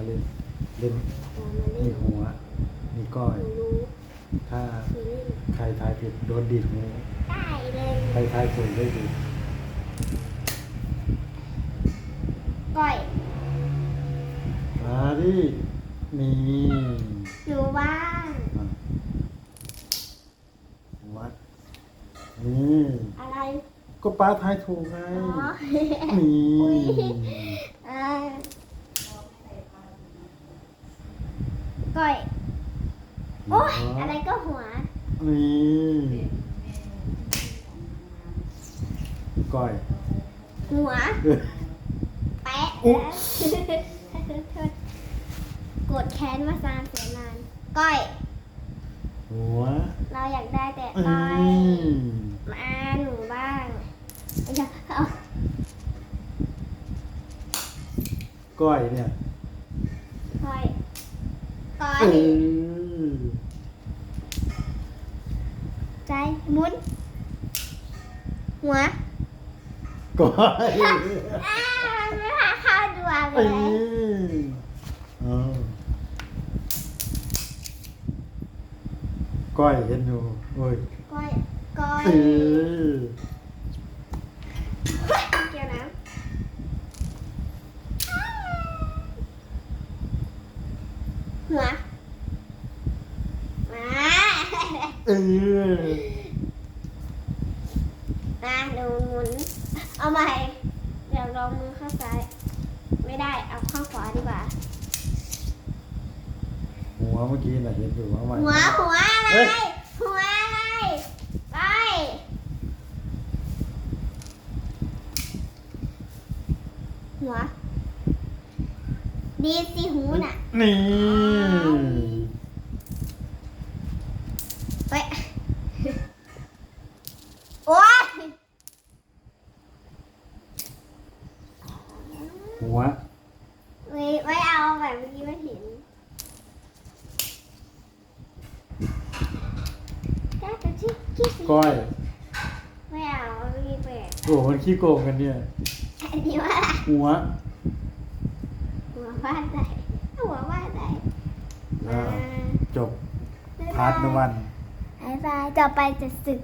มาเล่นเล่นเอามาเล่มีนหัว มีก้อยหนูรู้ถ้าหนูเล่นใครทายผิดโดนดีดหูได้เลยใครทายถูกได้ดีก้อยมาดินี่หนูบ้างอะวัดนี่อะไรก็ป้าทายถูกไงอ๋อนี่ อุ๊ย อ่า ก้อย โอ๊ยอะไรก็หัว นี่ก้อยหัวเออแปะอุ๊ยกดแค้นมาซานเสียนาน ก้อย หัว เราอยากได้แต่อืก้อยมมาหนูบ้างอย่าเอาก้อยเนี่ย ก้อย ก้อยเออใจหมุน หัวก้อยอ้าไม่พาเข้าดวงเอเลยอเอาก้อยเห็นอยู่โอ้ยก้อยก้อยเออ เกี่ยวน้ำ หัวมาเออมาดูหมุนเอาใหม่เดี๋ยวลองมือข้างซ้าย ไม่ได้เอาข้างขวาดีกว่า หัวเมื่อกี้น่ะเห็นอยู่ว่ามันหัวหัวอะไรเฮ้ยหัวอะไร ไป หัว ดีสิหูน่ะนี่ไปโอ๊ยหัวไม่ไม่เอาแบบเมื่อกี้ไม่เห็นได้แต่ที่ที่สีก้อยไม่เอาเมื่อกี้แปลกโอ้มันขี้โกงกันเนี่ย อันนี้ว่าอะไรหัวหั วบ้านไหนหัวบ้านไหนอ่าจบพาร์ทนวันบายบายต่อไปจะศึก